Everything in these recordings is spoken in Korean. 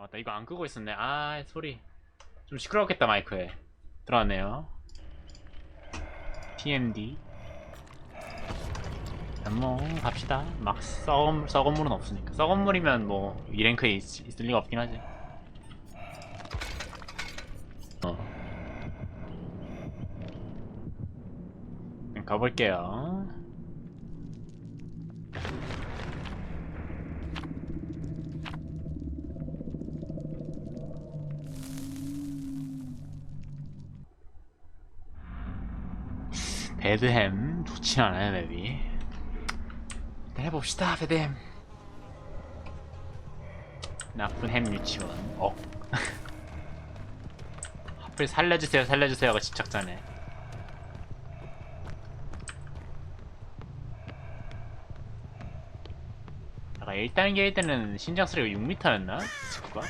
아 맞다. 이거 안 끄고 있었네. 아 소리. 좀 시끄럽겠다 마이크에. 들어왔네요. TMD 뭐 갑시다. 막 썩은, 썩은 물은 없으니까. 썩은 물이면 뭐 2랭크에 있, 있을 리가 없긴 하지. 어. 그냥 가볼게요 배드햄 좋지 않아요 맵이. 일단 해봅시다 배드햄. 나쁜 햄 유치원. 어? 하필 살려주세요 살려주세요가 집착자네. 아까 1단계 할 때는 신장 소리가 6m였나? 친구가?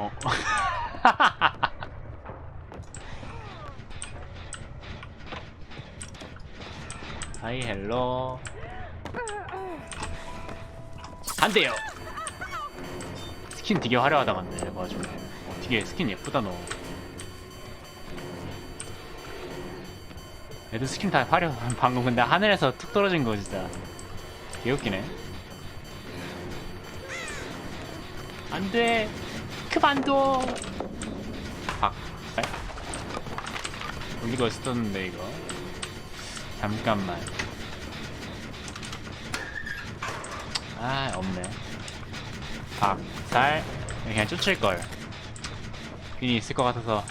어. 하이 헬로. 안 돼요. 스킨 되게 화려하다 같네. 맞아 어, 되게 스킨 예쁘다 너. 애들 스킨 다 화려 방금 근데 하늘에서 툭 떨어진 거 진짜. 개웃기네. 안돼 그만둬 박 에? 올리고 있었는데 이거. 잠깐만. 아 없네. 박살 그냥 쫓을 걸. 괜히 있을 것 같아서.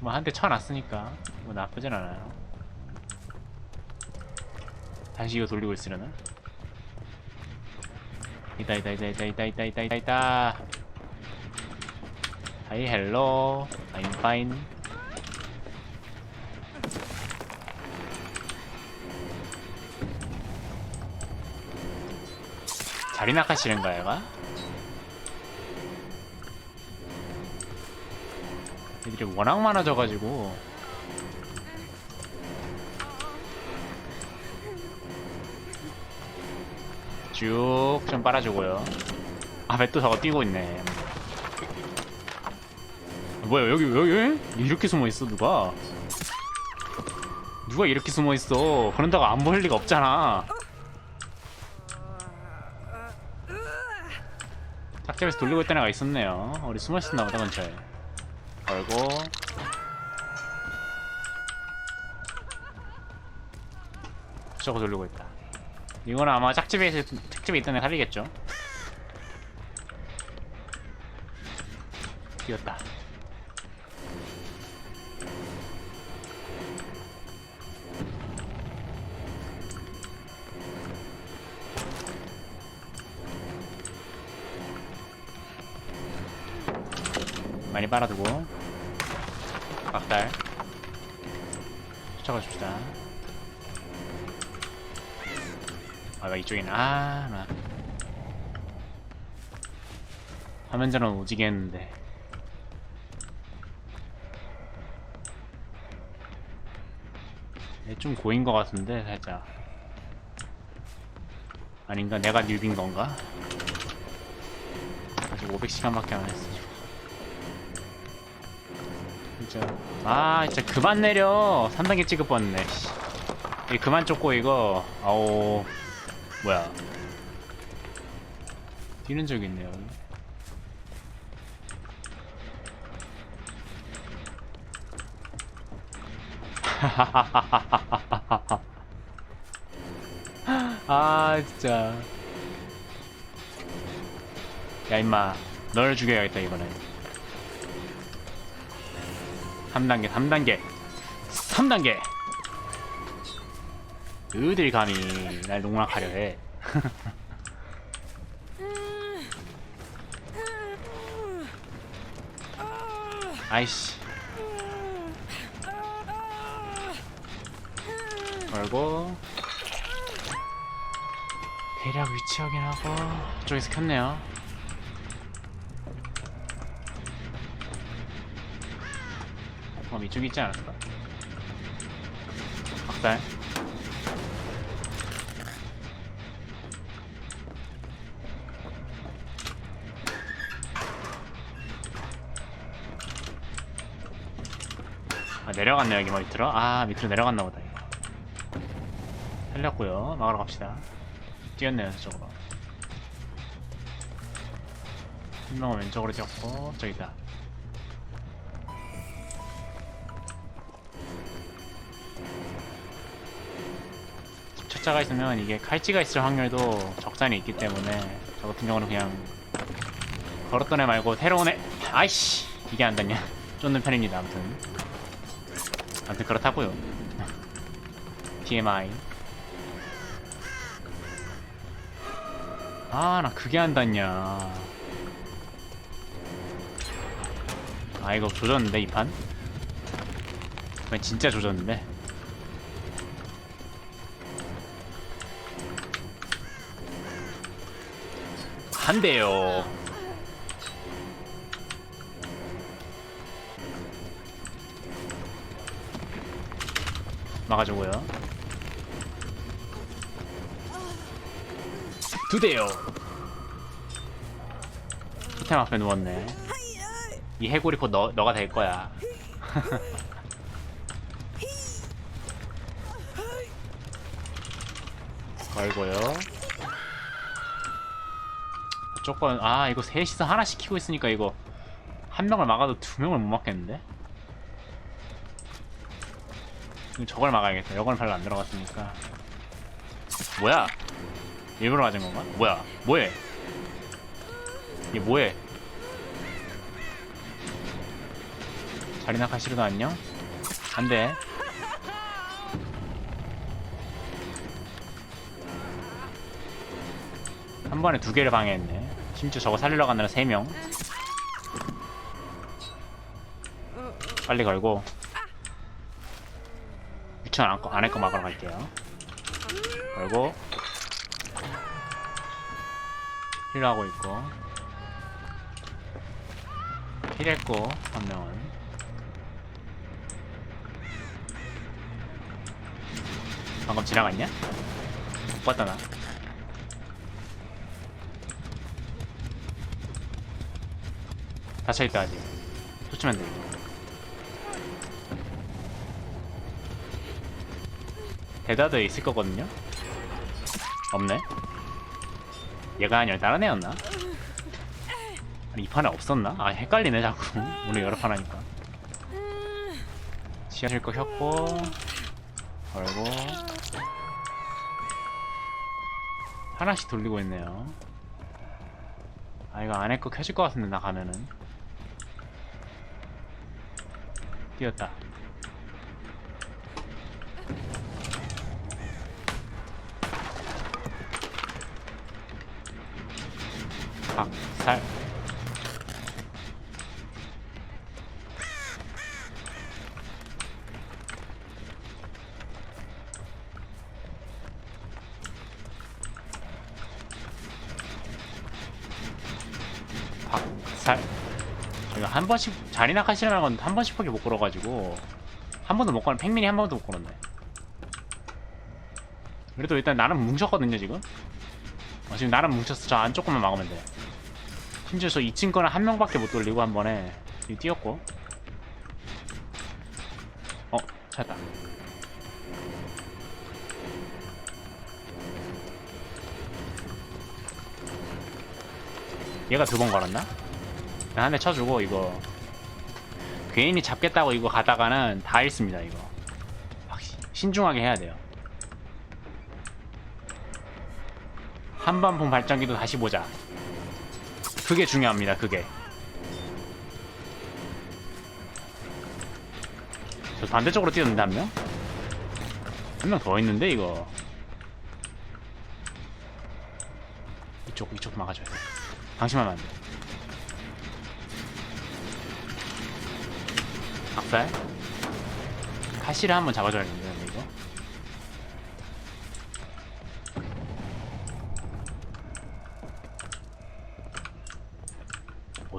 뭐 한 대 쳐놨으니까. 뭐 나쁘진 않아요. 다시 이거 돌리고 있으려나? 있다 있다 있다 있다 있다 있다 있다 있다 있다 하이 헬로 I'm fine. 자리 낚아치는가 얘가? 애들이 워낙 많아져가지고 쭉 좀 빨아주고요. 앞에 또 저거 뛰고 있네. 뭐야 여기 여기 이렇게 숨어 있어 누가? 누가 이렇게 숨어 있어? 그런다고 안 보일 리가 없잖아. 짝집에서 돌리고 있던 애가 있었네요. 우리 숨어 있었나 보다 근처에. 걸고. 저거 돌리고 있다 이건 아마 짝집에 짝집에 있던 애 살리겠죠. 뛰었다. 많이 빨아두고. 박달 쫓아가 줍시다 아 나 이쪽이네. 아 나. 화면 전원 오지게 했는데. 얘좀 고인 것 같은데 살짝. 아닌가? 내가 뉴빈 건가? 아직 500시간밖에 안 했어. 진짜. 아 진짜 그만 내려. 3단계 찍을 뻔했네 그만 쫓고 이거. 아오 뭐야? 뛰는 적 있네요. 아 진짜. 야 임마. 널 죽여야겠다 이번엔. 3단계 3단계. 3단계 어딜 감히 날 농락하려 해. 아이씨. 걸고. 대략 위치 확인하고 저쪽에서 켰네요. 어 이쪽에 있지 않았을까? 박살 아 내려갔네 여기 밑으로 아 밑으로 내려갔나 보다. 이거 살렸고요. 막으러 갑시다. 뛰었네요 저쪽으로. 한 명은 왼쪽으로 뛰었고 저기 있다. 집착자가 있으면 이게 칼찌가 있을 확률도 적잖이 있기 때문에 저 같은 경우는 그냥 걸었던 애 말고 새로운 애 아이씨 이게 안 닿냐? 쫓는 편입니다 아무튼 아무튼 그렇다고요. TMI. 아 나 그게 안 닿냐. 아 이거 조졌는데 이판? 진짜 조졌는데? 한 대요 막아주고요. 두 대요. 토템 앞에 누웠네. 이 해골이 곧 너, 너가 될 거야. 걸고요. 조건 아 이거 셋이서 하나 시키고 있으니까 이거 한 명을 막아도 두 명을 못 막겠는데 그럼 저걸 막아야겠다. 저건 별로 안 들어갔으니까. 뭐야? 일부러 맞은 건가? 뭐야? 뭐해? 이게 뭐해? 자리나 카시르도 안녕? 안 돼. 한 번에 두 개를 방해했네. 심지어 저거 살리러 가느라 세 명. 빨리 걸고 유치원 안, 꺼- 안할 거 막으러 갈게요. 걸고 힐하고 있고. 힐했고 한 명은 방금 지나갔냐? 못 봤다 나. 닫혀있다 아직. 쫓으면 돼 대다드에 있을 거거든요? 없네. 얘가 아니라 다른 애였나? 아니 이 판에 없었나? 아 헷갈리네 자꾸. 오늘 여러 판 하니까. 지하실 거 켰고 걸고. 하나씩 돌리고 있네요. 아 이거 안에 거 켜질 것 같은데 나 가면은. 뛰었다 박 살 박살. 제가 한 번씩 자리나 카시라는 건 한 번씩밖에 못 걸어가지고 한 번도 못 걸어 팽민이 한 번도 못 걸었네. 그래도 일단 나는 뭉쳤거든요 지금? 어, 지금 나는 뭉쳤어. 저 안쪽만 막으면 돼 심지어 저 2층 거는 한 명밖에 못 돌리고 한 번에 뛰었고. 어 찾았다. 얘가 두 번 걸었나? 한 대 쳐주고 이거 괜히 잡겠다고 이거 가다가는 다 잃습니다 이거. 신중하게 해야 돼요. 한반봉 발전기도 다시 보자 그게 중요합니다 그게. 저 반대쪽으로 뛰었는데 한 명? 한 명 더 있는데 이거? 이쪽 이쪽 막아줘야 돼. 방심하면 안 돼. 박살? 카시를 한번 잡아줘야겠는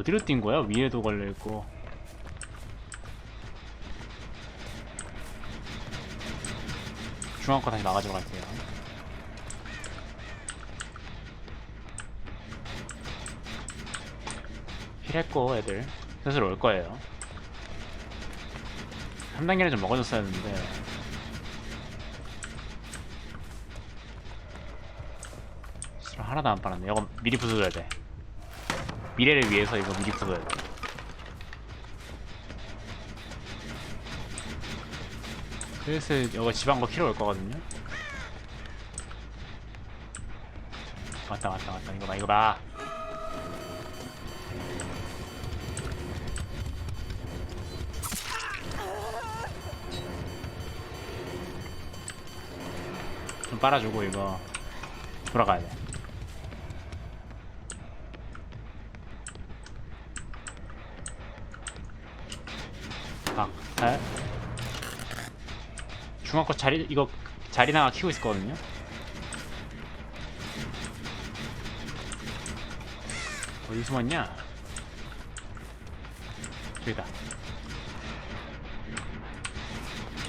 어디로 뛴 거야? 위에도 걸려있고. 중앙 거 다시 막아주러 갈게요. 필했고 애들. 슬슬 올 거예요. 3단계를 좀 먹어줬어야 했는데. 하나도 안 빨았네. 이거 미리 부숴줘야 돼. 미래를 위해서 이거 미리 부숴야 돼. 슬슬 이거 집안 거 키러 올 거거든요. 왔다 왔다 왔다 이거 봐 이거 봐. 좀 빨아주고 이거 돌아가야 돼. 아, 잘. 중앙 거 자리 이거 자리나가 키고 있을 거거든요. 어디 숨었냐? 저기다.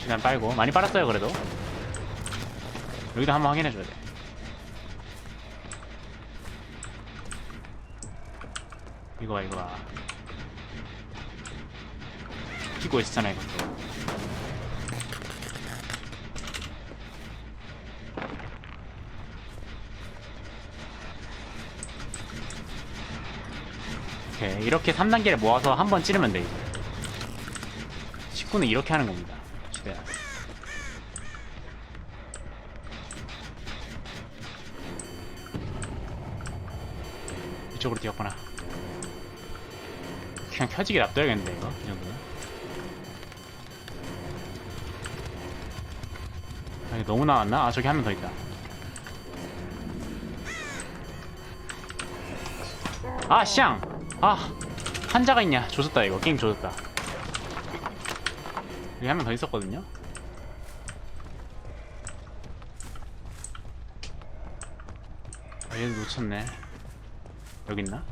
시간 빨고 많이 빨았어요 그래도. 여기도 한번 확인해줘야 돼. 이거 봐 이거 봐. 키고 있었잖아 이것도. 오케이. 이렇게 3단계를 모아서 한 번 찌르면 돼 이제. 19는 이렇게 하는 겁니다. 시대야 이쪽으로 뛰었구나. 그냥 켜지게 놔둬야겠는데 이거? 이 정도면. 아, 이게 너무 나왔나? 아 저기 한 명 더 있다. 아, 샹! 아, 한자가 있냐? 조졌다, 이거. 게임 조졌다. 여기 한 명 더 있었거든요? 아, 얘도 놓쳤네. 여기 있나?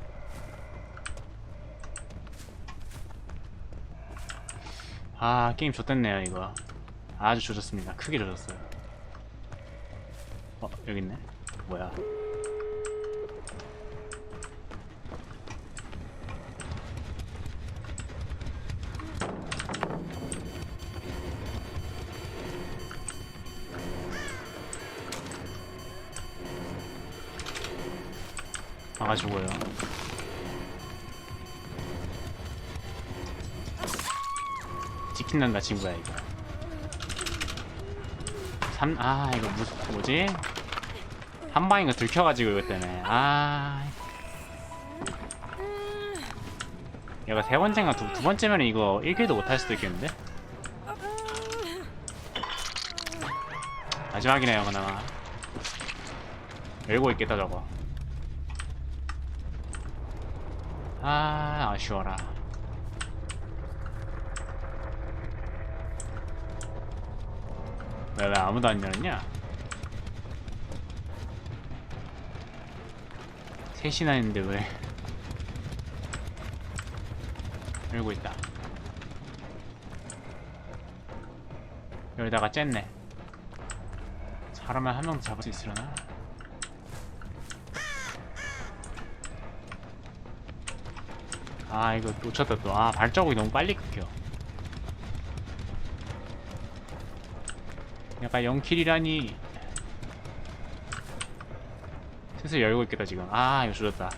아, 게임 좆됐네요, 이거. 아주 조졌습니다. 크게 조졌어요. 어, 여기 있네. 뭐야. 막아주고요. 찍힌단다 친구야 이거. 3, 아 이거 무, 뭐지? 한 방인가 들켜가지고 이것 때문에 아 얘가 세 번째인가 두, 두 번째면 이거 1킬도 못할 수도 있겠는데? 마지막이네요 그나마 열고 있겠다 저거 아 아쉬워라 왜, 왜 아무도 안 열었냐? 셋이나 했는데 왜 열고 있다 여기다가 쨌네 사람을 한명 잡을 수 있으려나? 아 이거 놓쳤다. 또 아 발자국이 너무 빨리 끊겨. 약간 0킬이라니. 슬슬 열고 있겠다 지금. 아 이거 조졌다.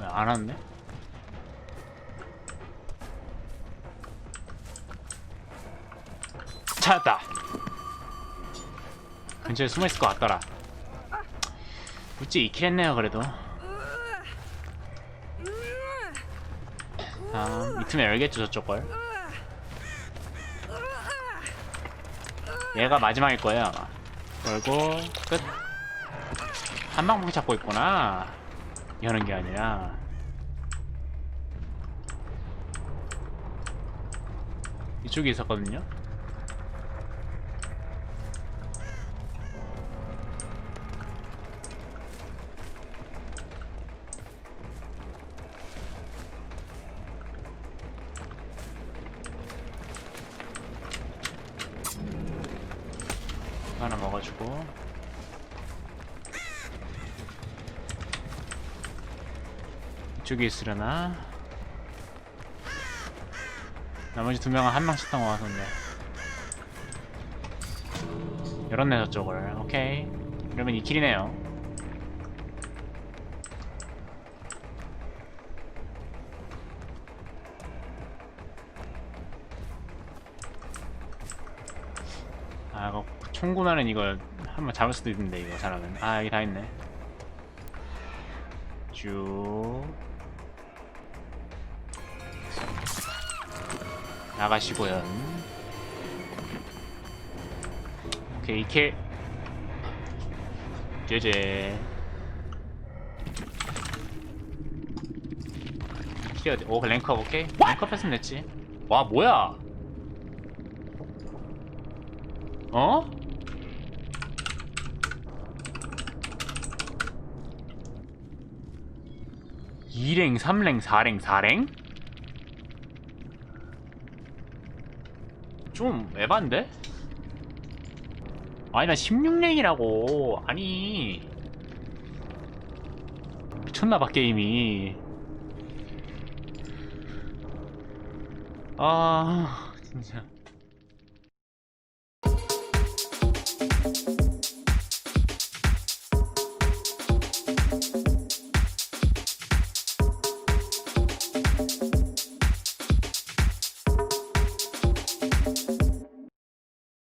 왜안 왔네? 찾았다. 근처에 숨어있을 것 같더라 굳이 2킬 했네요 그래도 아, 이 틈에 열겠죠 저쪽 걸. 얘가 마지막일 거예요 아마. 열고 끝. 한 방폭이 잡고 있구나. 여는 게 아니라. 이쪽에 있었거든요. 이쪽에 있으려나? 나머지 두 명은 한 명씩 타고 와서인데 열었네 저쪽을. 오케이. 그러면 이 길이네요. 아 이거 총구나는 이거 한번 잡을 수도 있는데 이거 사람은 아 여기 다 있네. 쭉 나가시고요. 오케이 이케 제제. 키 어디 오 랭크업 오케이 랭크업 했으면 됐지. 와 뭐야? 어? 이랭삼랭사랭사랭 좀 에반데? 아니 나 16랭이라고. 아니. 미쳤나봐 게임이. 아 진짜